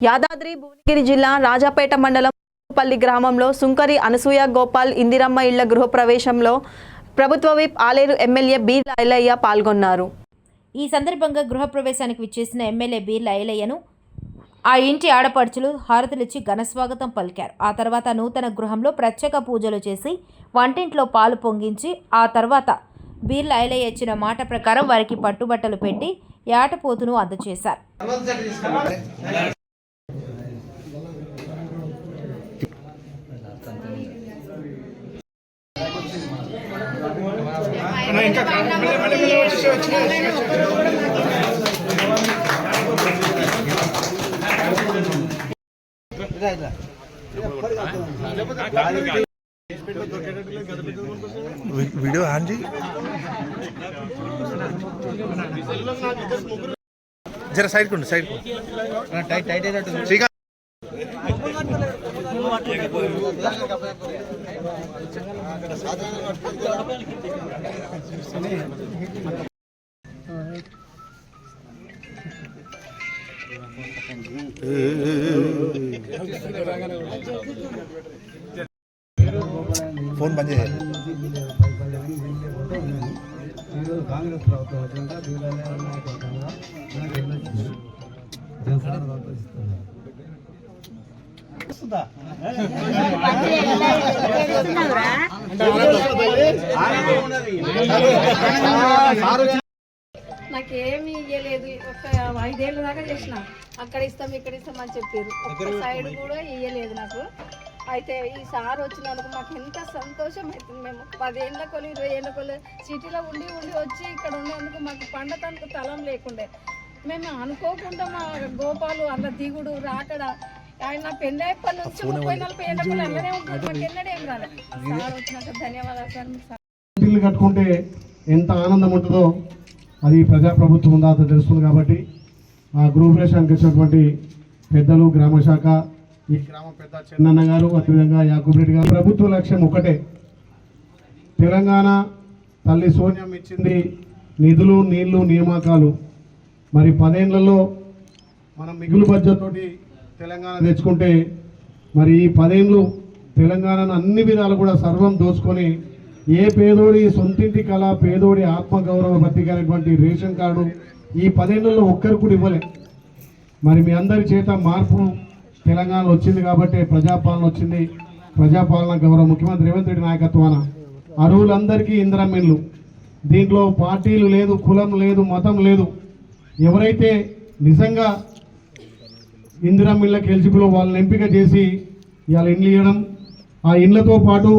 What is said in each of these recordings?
యాదాద్రి భువనగిరి జిల్లా రాజాపేట మండలం పల్లి గ్రామంలో సుంకరి అనసూయ గోపాల్ ఇందిరమ్మ ఇళ్ళ గృహప్రవేశంలో ప్రభుత్వ whip Aleru MLA B Ilaiah పాల్గొన్నారు. ఈ సందర్భంగా గృహప్రవేశానికి విచ్చేసిన ఎమ్మెల్యే బీర్ల ఐలయ్యను ఆ ఇంటి ఆడపడుచులు హారతులిచ్చి ఘనస్వాగతం పలికారు. ఆ తర్వాత నూతన గృహంలో ప్రత్యేక పూజలు చేసి వంటింట్లో పాలు పొంగించి ఆ తర్వాత బీర్ల ఐలయ్య ఇచ్చిన మాట ప్రకారం వారికి పట్టుబట్టలు పెట్టి యాటపోతును అందజేశారు. వీడియో ఆంజీ జర సైడ్ కొండి సైడ్ కొండి టైట్ అయినట్టు శ్రీకాంత్. ఫోన్ బంద్ చేయాలి ఈరోజు కాంగ్రెస్ ప్రభుత్వం వచ్చినాక బీఆర్ఏ నాయకత్వంగా నాకేమి ఇయ్యలేదు. ఒక ఐదేళ్ళ దాకా చేసిన. అక్కడ ఇస్తాం ఇక్కడ ఇస్తాం అని చెప్పారు. ఒక్క సైడ్ కూడా ఇయ్యలేదు నాకు. అయితే ఈ సార్ వచ్చినందుకు మాకు ఎంత సంతోషం అవుతుంది మేము. పదేళ్ళ కొలు ఇరవై ఏళ్ళ కొలు సిటీలో ఉండి ఉండి వచ్చి ఇక్కడ ఉండేందుకు మాకు పండతానికి తలం లేకుండే. మేము అనుకోకుండా మా గోపాలు అలా దిగుడు రాకడ ఆయన పెళ్ళైప్పటి నుంచి ముప్పై నలభై ఏళ్ళ కొలు అలానే ఉంటుంది మాకు ఎన్నడూ ఏం రాలేదు. సార్ వచ్చినాక ధన్యవాదాలు సార్ మీకు ఇల్లు కట్టుకుంటే ఎంత ఆనందం ఉంటుందో అది ప్రజాప్రభుత్వం ఉందా అది తెలుస్తుంది కాబట్టి ఆ గృహప్రవేశానికి వచ్చినటువంటి పెద్దలు గ్రామ శాఖ ఈ గ్రామ పెద్ద చెన్నన్న గారు అదేవిధంగా యాకూబ్ రెడ్డి గారు. ప్రభుత్వ లక్ష్యం ఒకటే. తెలంగాణ తల్లి సోనియం ఇచ్చింది నిధులు నీళ్ళు నియామకాలు. మరి పదేళ్ళలో మనం మిగులు బడ్జెట్ తోటి తెలంగాణ తెచ్చుకుంటే మరి ఈ పదేళ్ళు తెలంగాణను అన్ని విధాలు కూడా సర్వం దోచుకొని ఏ పేదోడి సొంతింటి కళ పేదోడి ఆత్మగౌరవ బతికైనటువంటి రేషన్ కార్డు ఈ పదేళ్ళలో ఒక్కరు కూడా ఇవ్వలే. మరి మీ అందరి చేత మార్పు తెలంగాణ వచ్చింది కాబట్టి ప్రజాపాలన వచ్చింది. ప్రజాపాలన గౌరవ ముఖ్యమంత్రి రేవంత్ రెడ్డి నాయకత్వాన అరువులందరికీ ఇంద్రమిన్లు దీంట్లో పార్టీలు లేదు కులం లేదు మతం లేదు. ఎవరైతే నిజంగా ఇందిరమ్మిళ్ళకి ఎలిజిబుల్ వాళ్ళని ఎంపిక చేసి ఇవాళ ఇండ్లు ఇవ్వడం ఆ ఇండ్లతో పాటు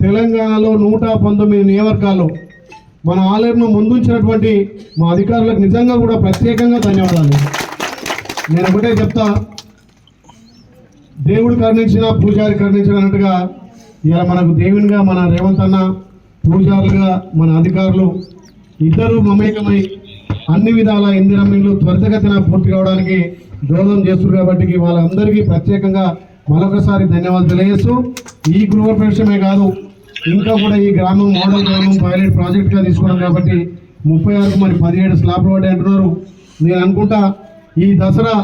తెలంగాణలో నూట పంతొమ్మిది నియవర్గాల్లో మన ఆలయంను ముందుంచినటువంటి మా అధికారులకు నిజంగా కూడా ప్రత్యేకంగా ధన్యవాదాలు. నేను ఒకటే చెప్తా. దేవుడు కరుణించిన పూజారి కరుణించిన అన్నట్టుగా ఇలా మనకు దేవునిగా మన రేవంత్ అన్న పూజారులుగా మన అధికారులు ఇద్దరు మమేకమై అన్ని విధాల ఇందిరమ్మిళ్ళు త్వరితగతిన పూర్తి కావడానికి దోహదం చేస్తున్నారు కాబట్టి వాళ్ళందరికీ ప్రత్యేకంగా మరొకసారి ధన్యవాదాలు తెలియజేస్తూ ఈ గృహ ప్రవేశమే కాదు ఇంకా కూడా ఈ గ్రామం మోడల్ గ్రామం పైలట్ ప్రాజెక్ట్గా తీసుకున్నాం కాబట్టి ముప్పై ఆరుకు మరి పదిహేడు స్లాబ్లు పడ్డాయి అంటున్నారు. నేను అనుకుంటా ఈ దసరా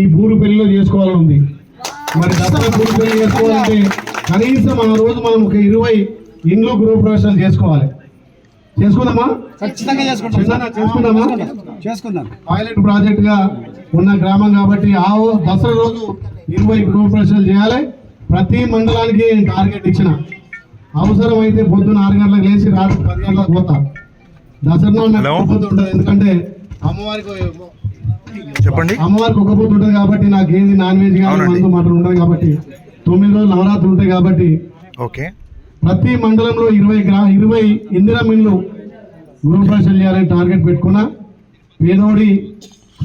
ఈ బూరు పెళ్ళిలో చేసుకోవాలని ఉంది. మరి దసరా బూరు పెళ్ళి చేసుకోవాలంటే కనీసం ఆ రోజు మనం ఒక ఇరవై ఇండ్లు గృహ ప్రవేశాలు చేసుకోవాలి. చేసుకుందామా? ఖచ్చితంగా చేసుకుంటాం. చేసుకుందామా? చేసుకుందాం. పైలట్ ప్రాజెక్ట్గా ఉన్న గ్రామం కాబట్టి ఆ దసరా రోజు ఇరవై గృహ ప్రవేశాలు చేయాలి. ప్రతి మండలానికి టార్గెట్ ఇచ్చిన. అవసరం అయితే పొద్దున్న ఆరు గంటలకు లేచి రాత్రి పది గంటలకు పోతా. దసరా ఉంటుంది. ఎందుకంటే అమ్మవారికి చెప్పండి. అమ్మవారికి ఒక పొద్దు ఉంటుంది కాబట్టి నాకు ఏది నాన్ వెజ్ కానీ. మందు మటన్ ఉంటుంది కాబట్టి తొమ్మిది రోజులు నవరాత్రులు ఉంటాయి కాబట్టి ఓకే. ప్రతి మండలంలో ఇరవై గ్రా ఇరవై ఇందిరా మిన్లు గృహప్రవేశాలు చేయాలని టార్గెట్ పెట్టుకున్నా. పేదోడి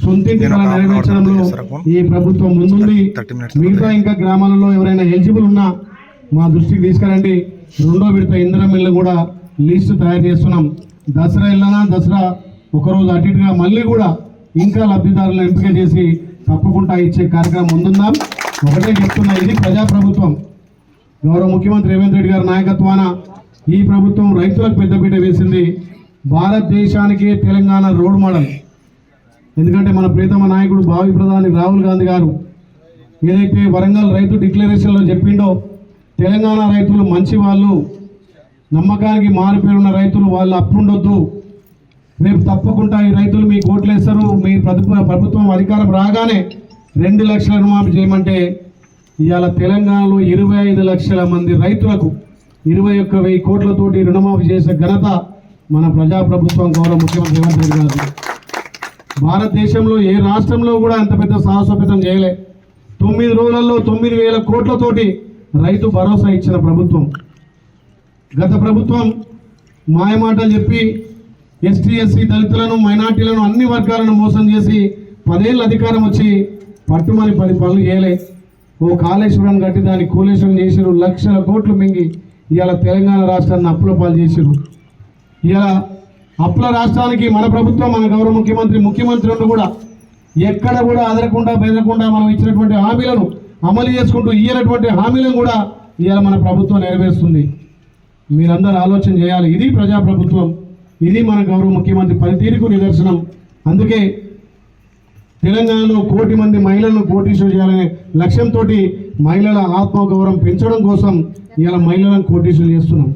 సొంతింటి కళ నెరవేర్చడంలో? ఈ ప్రభుత్వం ముందుంది. మిగతా ఇంకా గ్రామాలలో ఎవరైనా ఎలిజిబుల్ ఉన్నా మా దృష్టికి తీసుకురండి. రెండో విడత ఇందిరా మిల్లు కూడా లిస్ట్ తయారు చేస్తున్నాం. దసరా వెళ్ళనా దసరా ఒకరోజు అటు ఇటుగా మళ్ళీ కూడా ఇంకా లబ్ధిదారులను ఎంపిక చేసి తప్పకుండా ఇచ్చే కార్యక్రమం ముందుందాం. ఒకటే చెప్తున్నా ఇది ప్రజాప్రభుత్వం. గౌరవ ముఖ్యమంత్రి రేవంత్ రెడ్డి గారి నాయకత్వాన ఈ ప్రభుత్వం రైతులకు పెద్దపీట వేసింది. భారతదేశానికి తెలంగాణ రోడ్ మోడల్. ఎందుకంటే మన ప్రీతమ నాయకుడు భావి ప్రధాని రాహుల్ గాంధీ గారు ఏదైతే వరంగల్ రైతు డిక్లరేషన్లో చెప్పిండో తెలంగాణ రైతులు మంచి వాళ్ళు నమ్మకానికి మారిపోయిన రైతులు వాళ్ళు అప్పుండొద్దు రేపు తప్పకుండా ఈ రైతులు మీకు ఓట్లేస్తారు మీ ప్రభుత్వం ప్రభుత్వం అధికారం రాగానే రెండు లక్షల రుణమాఫీ చేయమంటే ఇవాళ తెలంగాణలో ఇరవై ఐదు లక్షల మంది రైతులకు ఇరవై ఒక్క వెయ్యి కోట్లతోటి రుణమాఫీ చేసే ఘనత మన ప్రజాప్రభుత్వం గౌరవ ముఖ్యమంత్రి రేవంత్ రెడ్డి గారు భారతదేశంలో ఏ రాష్ట్రంలో కూడా అంత పెద్ద సాహసోపేతం చేయలే. తొమ్మిది రోజులలో తొమ్మిది వేల కోట్లతోటి రైతు భరోసా ఇచ్చిన ప్రభుత్వం. గత ప్రభుత్వం మాయమాటలు చెప్పి ఎస్టీ ఎస్సీ దళితులను మైనార్టీలను అన్ని వర్గాలను మోసం చేసి పదేళ్ళ అధికారం వచ్చి పట్టుమని పది పనులు చేయలే. ఓ కాళేశ్వరం కట్టి దాన్ని కూలేశ్వరం చేసిరు లక్షల కోట్లు మింగి ఇవాళ తెలంగాణ రాష్ట్రాన్ని అప్పుల పాలు చేసిరు ఇలా అప్పుల రాష్ట్రానికి మన ప్రభుత్వం మన గౌరవ ముఖ్యమంత్రి ముఖ్యమంత్రి ఉండి కూడా ఎక్కడ కూడా అదరకుండా బెదరకుండా మనం ఇచ్చినటువంటి హామీలను అమలు చేసుకుంటూ ఇయ్యనటువంటి హామీలను కూడా ఇవాళ మన ప్రభుత్వం నెరవేరుస్తుంది. మీరందరూ ఆలోచన చేయాలి. ఇది ప్రజాప్రభుత్వం ఇది మన గౌరవ ముఖ్యమంత్రి పనితీరుకు నిదర్శనం. అందుకే తెలంగాణలో కోటి మంది మహిళలను కోటీశ్వర చేయాలనే లక్ష్యంతో మహిళల ఆత్మగౌరవం పెంచడం కోసం ఇలా మహిళలను కోటీశ్వరు చేస్తున్నాం